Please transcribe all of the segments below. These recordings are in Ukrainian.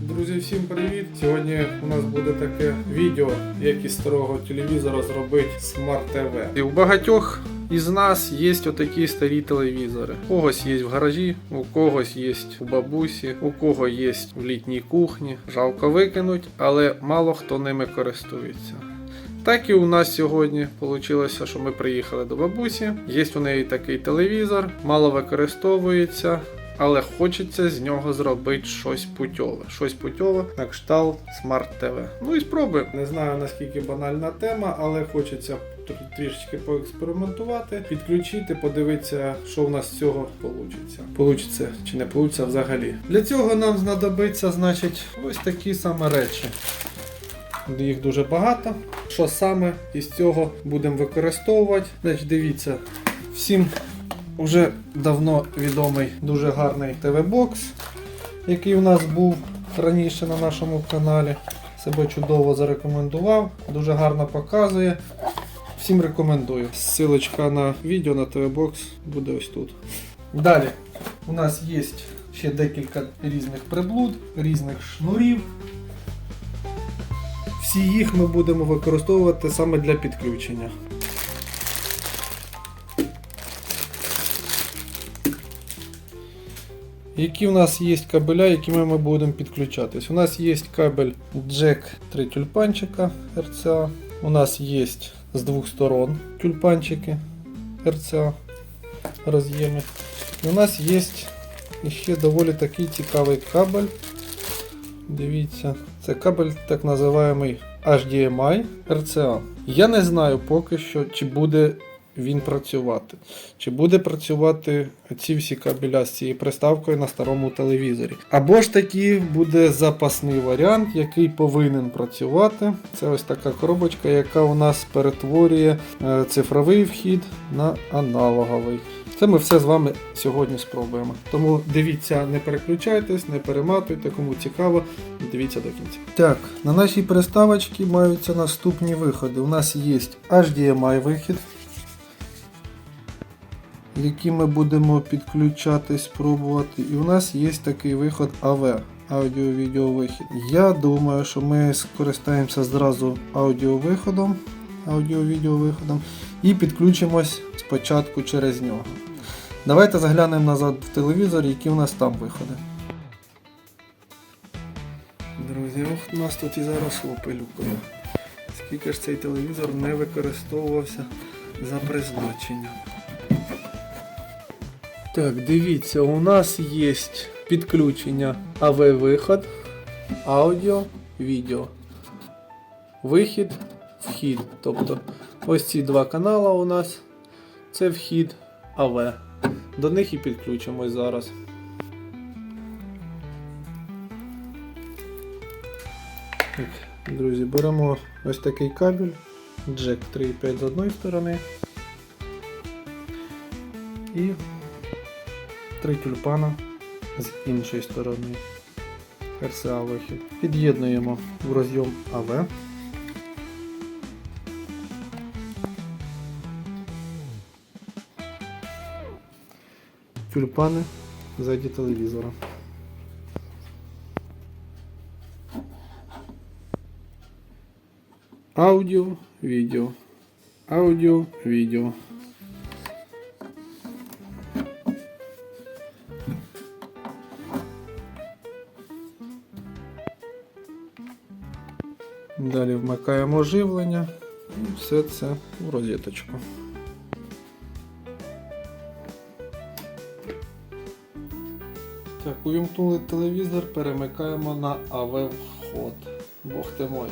Друзі, всім привіт! Сьогодні у нас буде таке відео, як із старого телевізора зробити смарт ТВ. І у багатьох із нас є отакі старі телевізори. У когось є в гаражі, у когось є у бабусі, у кого є в літній кухні. Жалко викинуть, але мало хто ними користується. Так і у нас сьогодні вийшло, що ми приїхали до бабусі. Є у неї такий телевізор, мало використовується, але хочеться з нього зробити щось путьове. Щось путьове на кшталт Smart TV. Ну і спробуємо. Не знаю наскільки банальна тема, але хочеться тр- трішечки поекспериментувати, підключити, подивитися, що в нас з цього вийде. Получиться чи не вийде взагалі. Для цього нам знадобиться, значить, ось такі саме речі. Їх дуже багато. Що саме із цього будемо використовувати? Значить, дивіться, всім вже давно відомий дуже гарний ТВ-бокс, який у нас був раніше на нашому каналі. Себе чудово зарекомендував, дуже гарно показує. Всім рекомендую. Ссылочка на відео на ТВ-бокс буде ось тут. Далі у нас є ще декілька різних приблуд, різних шнурів. Всі їх ми будемо використовувати саме для підключення. Які у нас є кабеля, якими ми будемо підключатись? У нас є кабель джек 3 тюльпанчика RCA. У нас є з двох сторон тюльпанчики RCA роз'єми. І у нас є ще доволі такий цікавий кабель. Дивіться, це кабель так називаємий HDMI RCA. Я не знаю поки що, чи буде він працювати. Чи буде працювати ці всі кабеля з цією приставкою на старому телевізорі. Або ж таки буде запасний варіант, який повинен працювати. Це ось така коробочка, яка у нас перетворює е, цифровий вхід на аналоговий. Це ми все з вами сьогодні спробуємо. Тому дивіться, не переключайтесь, не перематуйте, кому цікаво, дивіться до кінця. Так, на нашій приставочці маються наступні виходи. У нас є HDMI вихід, який ми будемо підключати, спробувати. І у нас є такий виход AV. Аудіо-відео вихід. Я думаю, що ми скористаємося зразу аудіовиходом, аудіо-відео виходом і підключимось спочатку через нього. Давайте заглянемо назад в телевізор, які у нас там виходи. Друзі, у нас тут і заросло пилюкою. Скільки ж цей телевізор не використовувався за призначенням. Так, дивіться, у нас є підключення АВ-виход, аудіо, відео. Вихід, вхід. Тобто ось ці два канали у нас. Це вхід АВ. До них і підключимось зараз. Так, друзі, беремо ось такий кабель, джек 3,5 з одної сторони і три тюльпана з іншої сторони. RCA вихід. Під'єднуємо в розйом АВ. Тюльпани ззаді телевізора. Аудіо, відео. Аудіо, відео. Далі вмикаємо живлення і все це в розеточку. Так, увімкнули телевізор, перемикаємо на АВ вход. Бог ти мой.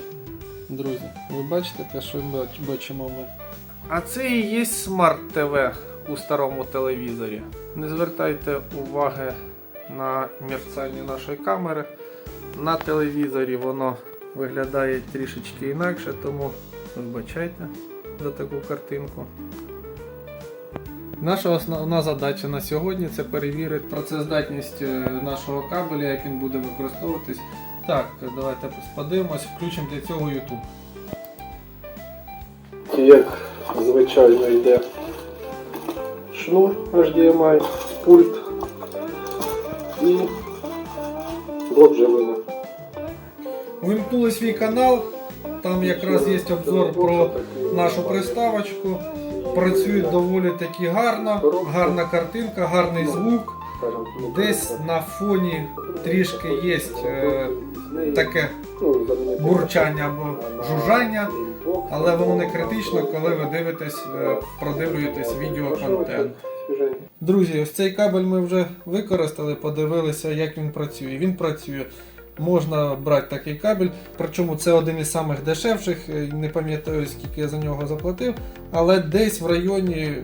Друзі, ви бачите те, що ми бачимо ми. А це і є смарт ТВ у старому телевізорі. Не звертайте уваги на мерцання нашої камери. На телевізорі воно виглядає трішечки інакше, тому вибачайте за таку картинку. Наша основна задача на сьогодні це перевірити процездатність е, нашого кабеля, як він буде використовуватись. Так, давайте подивимось, включимо для цього YouTube. Як звичайно йде шнур HDMI, пульт і блок живлення. Вимкнули свій канал, там якраз є обзор про нашу приставочку. Працює доволі таки гарно, гарна картинка, гарний звук. Десь на фоні трішки є е, таке бурчання або жужжання, але воно не критично, коли ви дивитесь, е, продивлюєтесь відеоконтент. Друзі, ось цей кабель ми вже використали, подивилися, як він працює. Він працює. Можна брати такий кабель, причому це один із самих дешевших, е, не пам'ятаю скільки я за нього заплатив, але десь в районі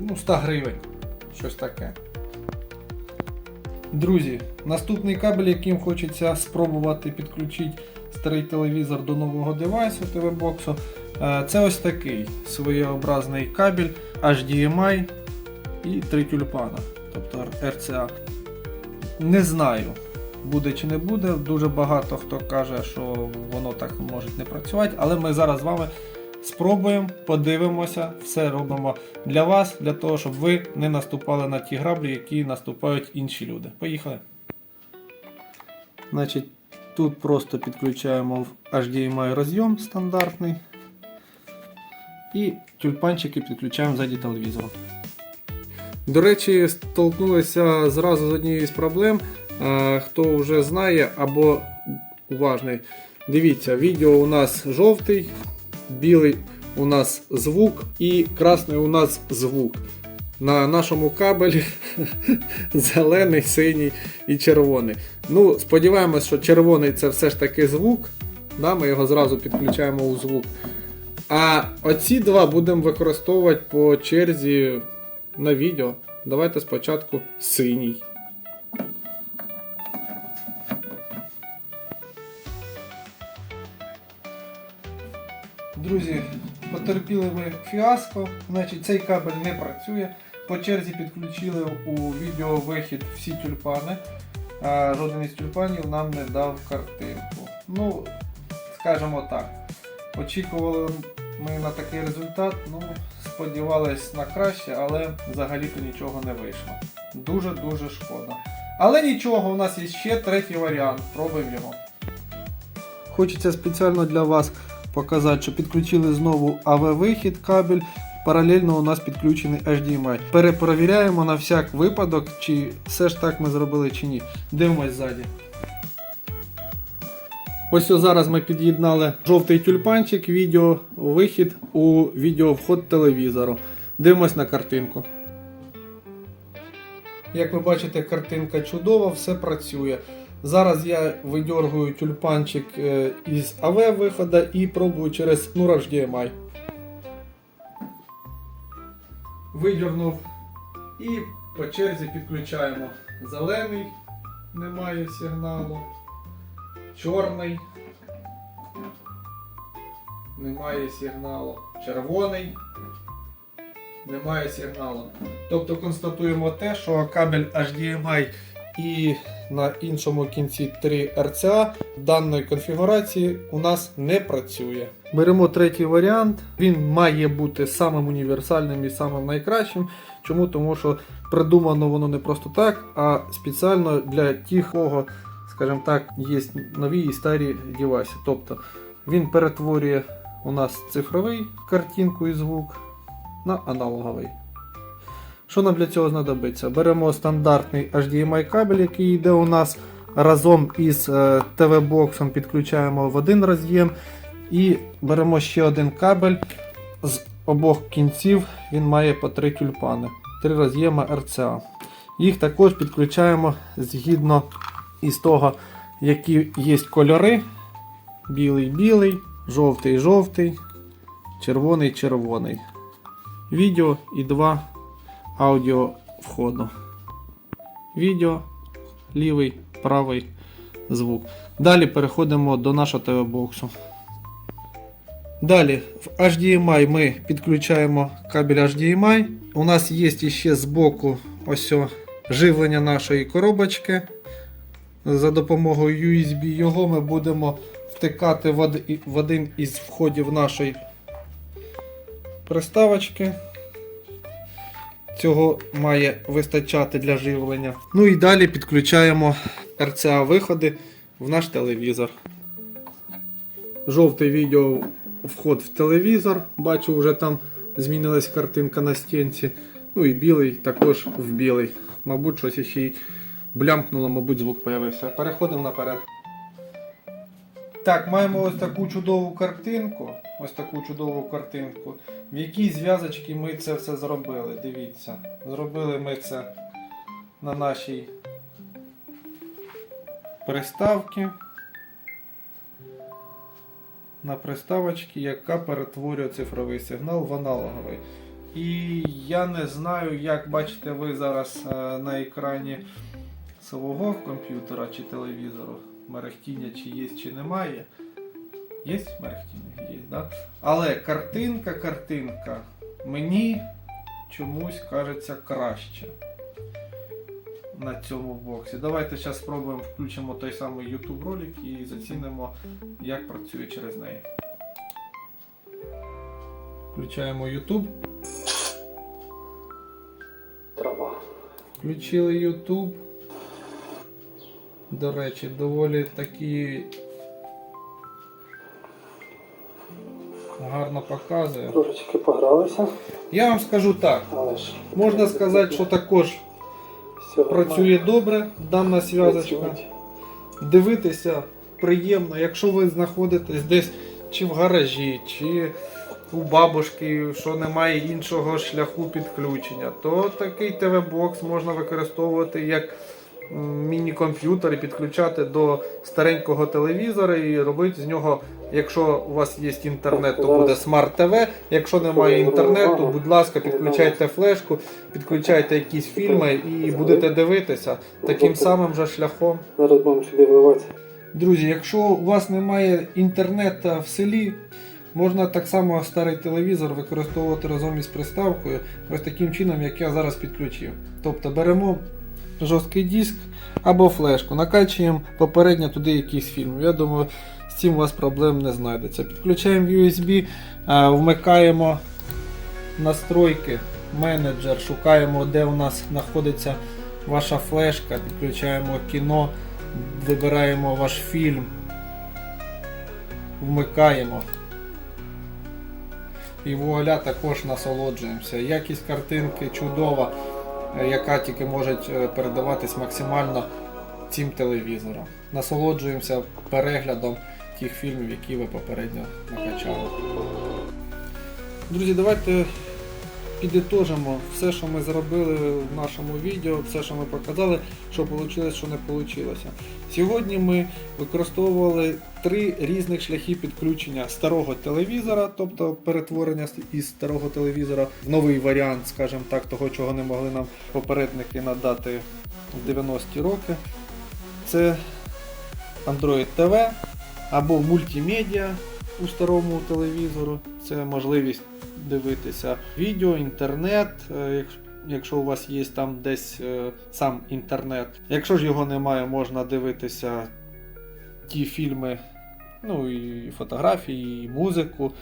ну, 100 гривень. Щось таке. Друзі, наступний кабель, яким хочеться спробувати підключити старий телевізор до нового девайсу ТВ-боксу, е, це ось такий своєобразний кабель HDMI і три тюльпана, тобто RCA. Не знаю, буде чи не буде. Дуже багато хто каже, що воно так може не працювати, але ми зараз з вами спробуємо, подивимося, все робимо для вас, для того, щоб ви не наступали на ті граблі, які наступають інші люди. Поїхали. Значить, тут просто підключаємо в HDMI розйом стандартний. І тюльпанчики підключаємо ззаді телевізору. До речі, столкнулися зразу з однією з проблем. Е, Хто вже знає або уважний, дивіться, відео у нас жовтий, білий у нас звук і красний у нас звук. На нашому кабелі зелений, синій і червоний. Ну, сподіваємось, що червоний це все ж таки звук. Да, ми його зразу підключаємо у звук. А оці два будемо використовувати по черзі на відео. Давайте спочатку синій. Друзі, потерпіли ми фіаско. Значить, цей кабель не працює. По черзі підключили у відеовихід всі тюльпани. А жоден із тюльпанів нам не дав картинку. Ну, скажімо так, очікували ми на такий результат. Ну, сподівались на краще, але взагалі-то нічого не вийшло. Дуже-дуже шкода. Але нічого, у нас є ще третій варіант. Пробуємо його. Хочеться спеціально для вас показати, що підключили знову AV-вихід кабель. Паралельно у нас підключений HDMI. Перепровіряємо на всяк випадок, чи все ж так ми зробили чи ні. Дивимось ззаді. Ось зараз ми під'єднали жовтий тюльпанчик, відео вихід у відео вход телевізору. Дивимось на картинку. Як ви бачите, картинка чудова, все працює. Зараз я видергую тюльпанчик е, із AV виходу і пробую через ну, HDMI. Видернув і по черзі підключаємо зелений, немає сигналу, чорний, немає сигналу, червоний, немає сигналу. Тобто констатуємо те, що кабель HDMI і на іншому кінці 3 RCA даної конфігурації у нас не працює. Беремо третій варіант. Він має бути самим універсальним і самим найкращим. Чому? Тому що придумано воно не просто так, а спеціально для тих, кого, скажімо так, є нові і старі девайси. Тобто він перетворює у нас цифровий картинку і звук на аналоговий. Що нам для цього знадобиться? Беремо стандартний HDMI кабель, який йде у нас разом із е, TV-боксом, підключаємо в один роз'єм. І беремо ще один кабель з обох кінців, він має по три тюльпани, три роз'єми RCA. Їх також підключаємо згідно із того, які є кольори: білий-білий, жовтий-жовтий, червоний-червоний. Відео і два аудіо входу. Відео, лівий, правий звук. Далі переходимо до нашого ТВ-боксу. Далі в HDMI ми підключаємо кабель HDMI. У нас є ще збоку ось живлення нашої коробочки. За допомогою USB його ми будемо втикати в один із входів нашої приставочки. Цього має вистачати для живлення. Ну і далі підключаємо RCA виходи в наш телевізор. Жовтий відео вход в телевізор. Бачу, вже там змінилась картинка на стінці. Ну і білий також в білий. Мабуть, щось ще й блямкнуло, мабуть, звук появився. Переходимо наперед. Так, маємо ось таку чудову картинку. Ось таку чудову картинку. В якій зв'язочці ми це все зробили. Дивіться. Зробили ми це на нашій приставці. На приставочці, яка перетворює цифровий сигнал в аналоговий. І я не знаю, як бачите ви зараз е, на екрані свого комп'ютера чи телевізору. Мерехтіння чи є, чи немає. Є мерехтіння? Є, да? Але картинка, картинка мені чомусь кажеться краще на цьому боксі. Давайте зараз спробуємо включимо той самий YouTube ролик і зацінимо, як працює через неї. Включаємо YouTube. Трава. Включили YouTube. До речі, доволі такі гарно показує. Трошечки погралися, Я вам скажу так. ж Можна сказати, що також все працює добре дана зв'язочка. Дивитися приємно, якщо ви знаходитесь десь чи в гаражі, чи у бабушки, що немає іншого шляху підключення, то такий ТВ-бокс можна використовувати як міні-комп'ютер і підключати до старенького телевізора і робити з нього, якщо у вас є інтернет, то буде смарт ТВ. Якщо немає інтернету, будь ласка, підключайте флешку, підключайте якісь фільми і будете дивитися таким самим же шляхом. Зараз будемо сюди вливати. Друзі, якщо у вас немає інтернету в селі, можна так само старий телевізор використовувати разом із приставкою, ось таким чином, як я зараз підключив. Тобто беремо жорсткий диск або флешку, накачуємо попередньо туди якийсь фільм. Я думаю, цим у вас проблем не знайдеться. Підключаємо USB, е, вмикаємо настройки, менеджер, шукаємо, де у нас знаходиться ваша флешка, підключаємо кіно, вибираємо ваш фільм, вмикаємо. І вуаля також насолоджуємося. Якість картинки чудова, е, яка тільки може е, передаватись максимально цим телевізором. Насолоджуємося переглядом тих фільмів, які ви попередньо накачали. Друзі, давайте підітожимо все, що ми зробили в нашому відео, все, що ми показали, що вийшло, що не вийшло. Сьогодні ми використовували три різних шляхи підключення старого телевізора, тобто перетворення із старого телевізора в новий варіант, скажімо так, того, чого не могли нам попередники надати в 90-ті роки. Це Android TV або мультимедіа у старому телевізору. Це можливість дивитися відео, інтернет, е, якщо- у вас є там десь е, сам інтернет. Якщо ж його немає, можна дивитися ті фільми, ну і фотографії, і музику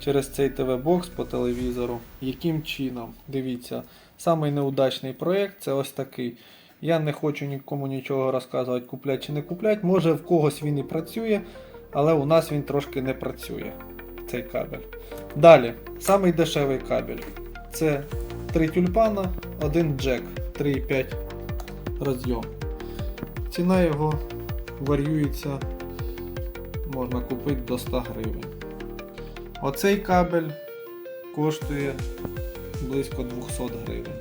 через цей ТВ-бокс по телевізору. Яким чином? Дивіться, самий неудачний проєкт це ось такий. Я не хочу нікому нічого розказувати, куплять чи не куплять. Може в когось він і працює, але у нас він трошки не працює. Цей кабель. Далі, самий дешевий кабель. Це 3 тюльпана, один джек 3,5 розйом. Ціна його варіюється, можна купити до 100 гривень. Оцей кабель коштує близько 200 гривень.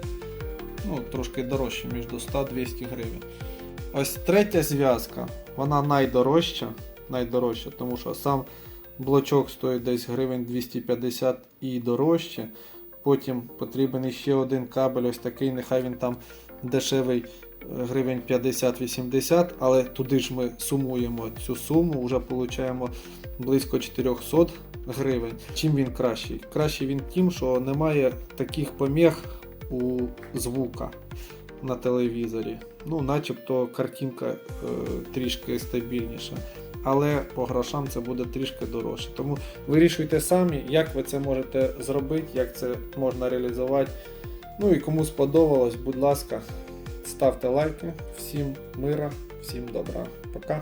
Ну, трошки дорожче, між 100-200 гривень. Ось третя зв'язка, вона найдорожча, найдорожча, тому що сам блочок стоїть десь гривень 250 і дорожче. Потім потрібен ще один кабель, ось такий, нехай він там дешевий е, гривень 50-80, але туди ж ми сумуємо цю суму, вже отримуємо близько 400 гривень. Чим він кращий? Кращий він тим, що немає таких поміг у звука на телевізорі. Ну, начебто картинка е, трішки стабільніша. Але по грошам це буде трішки дорожче. Тому вирішуйте самі, як ви це можете зробити, як це можна реалізувати Ну і кому сподобалось, будь ласка, ставте лайки. Всім мира, всім добра. Пока.